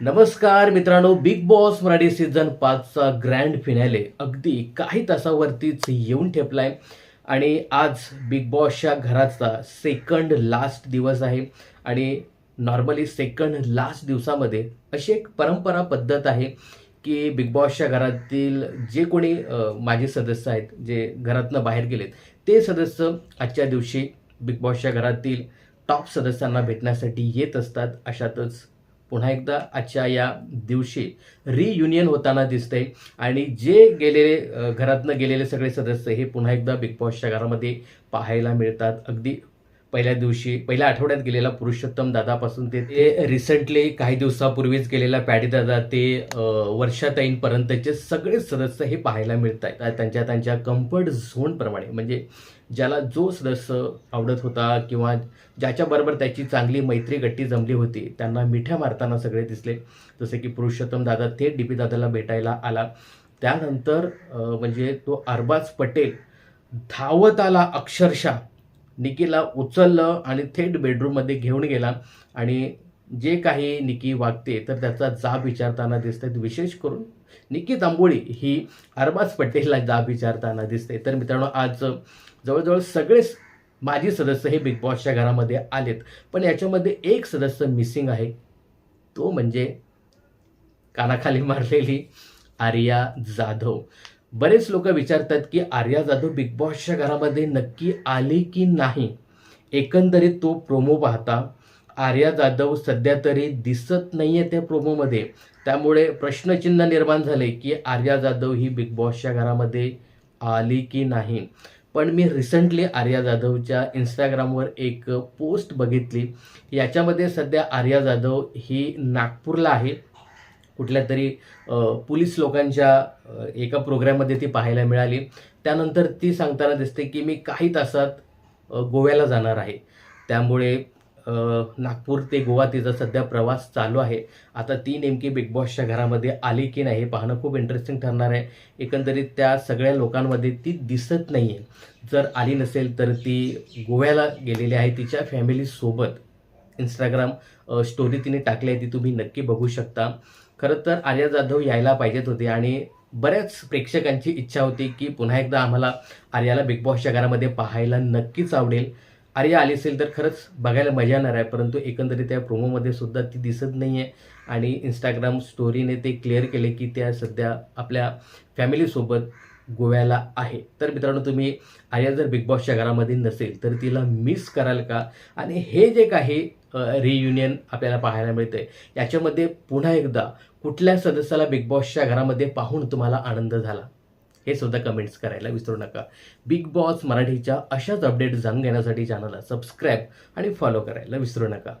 नमस्कार मित्रांनो big boss Marathi season पाचचा ग्रँड फिनाले अगदी काही तासावरतीच येऊन ठेपलाय. आणि आज बिग बॉसच्या घराचा सेकंड लास्ट दिवस आहे. आणि नॉर्मली सेकंड लास्ट दिवसामध्ये अशी एक परंपरा पद्धत आहे की बिग बॉसच्या घरातील जे कोणी माझे सदस्य आहेत जे घरातनं बाहेर गेलेत ते सदस्य आजच्या दिवशी बिग बॉसच्या घरातील टॉप सदस्यांना भेटण्यासाठी येत असतात. अशातच पुन्हा एकदा आजच्या या दिवशी रियुनियन होताना दिसते आणि जे गेलेले घरातनं गेलेले सगळे सदस्य हे पुन्हा एकदा बिग बॉसच्या घरामध्ये पाहायला मिळतात. अगदी पहिल्या दिवशी पहिल्या आठवड्यात गेलेला पुरुषोत्तम दादापासून ते ते रिसेंटली काही दिवसापूर्वीच गेलेला पॅडी दादा ते वर्षाताईंपर्यंतचे सगळे सदस्य हे पाहायला मिळत आहेत त्यांच्या त्यांच्या कम्फर्ट झोनप्रमाणे म्हणजे ज्याला जो सदस्य आवडत होता किंवा ज्याच्याबरोबर त्याची चांगली मैत्री गट्टी जमली होती त्यांना मिठ्या मारताना सगळे दिसले. जसे की पुरुषोत्तम दादा थेट डी पी दादाला भेटायला आला. त्यानंतर म्हणजे तो अरबाज पटेल धावत आला अक्षरशः. निकीला उचललं आणि थेट बेडरूममध्ये घेऊन गेला. आणि जे काही निकी वागते तर त्याचा जाब विचारताना दिसतात विशेष करून निकी तांबोळी ही अरबाज पटेलला जाब विचारताना दिसते. तर मित्रांनो आज जवळजवळ सगळेच माजी सदस्य हे बिग बॉसच्या घरामध्ये आलेत. पण याच्यामध्ये एक सदस्य मिसिंग आहे. तो म्हणजे कानाखाली मारलेली आर्या जाधव. बरेच लोक विचारतात की आर्या जाधव बिग बॉसच्या घरामध्ये नक्की आली की नाही? एकंदरीत तो प्रोमो पाहता आर्या जाधव सध्या तरी दिसत नाही आहे त्या प्रोमोमध्ये त्यामुळे प्रश्नचिन्ह निर्माण झाले की आर्या जाधव ही बिग बॉसच्या घरामध्ये आली की नाही. पण मी रिसेंटली आर्या जाधवच्या इंस्टाग्रामवर एक पोस्ट बघितली. याच्यामध्ये सध्या आर्या जाधव ही नागपूरला आहे. कुठल्या तरी पोलीस लोकांच्या एका प्रोग्राममध्ये ती पाहायला मिळाली. त्यानंतर ती सांगताना दिसते की मी काही तासात गोव्याला जाणार आहे. त्यामुळे नागपूर ते गोवा तिचा सध्या प्रवास चालू आहे. आता ती नेमकी बिग बॉसच्या घरामध्ये आली की नाही हे पाहणं खूप इंटरेस्टिंग ठरणार आहे. एकंदरीत त्या सगळ्या लोकांमध्ये ती दिसत नाही आहे जर आली नसेल तर ती गोव्याला गेलेली आहे तिच्या फॅमिलीसोबत इंस्टाग्राम स्टोरी तिने टाकली आहे ती तुम्ही नक्की बघू शकता. खरं तर आर्या जाधव यायला पाहिजेत होते आणि बऱ्याच प्रेक्षकांची इच्छा होती की पुन्हा एकदा आम्हाला आर्याला बिग बॉसच्या घरामध्ये पाहायला नक्कीच आवडेल. आर्या आली असेल तर खरंच बघायला मजा येणार आहे परंतु एकंदरीत त्या प्रोमोमध्ये सुद्धा ती दिसत नाही आहे आणि इंस्टाग्राम स्टोरीने ते क्लिअर केले की त्या सध्या आपल्या फॅमिलीसोबत गोव्याला आहे. तर मित्रांनो तुम्ही आर्या जर बिग बॉसच्या घरामध्ये नसेल तर तिला मिस कराल का? आणि हे जे काही रियुनियन आपल्याला पाहायला मिळतंय याच्यामध्ये पुन्हा एकदा कुठल्या सदस्याला बिग बॉसच्या घरामध्ये पाहून तुम्हाला आनंद झाला? हे सुद्धा कमेंट्स करायला विसरू नका. बिग बॉस मराठीच्या अशाच अपडेट जाणून घेण्यासाठी चॅनलला सबस्क्राईब आणि फॉलो करायला विसरू नका.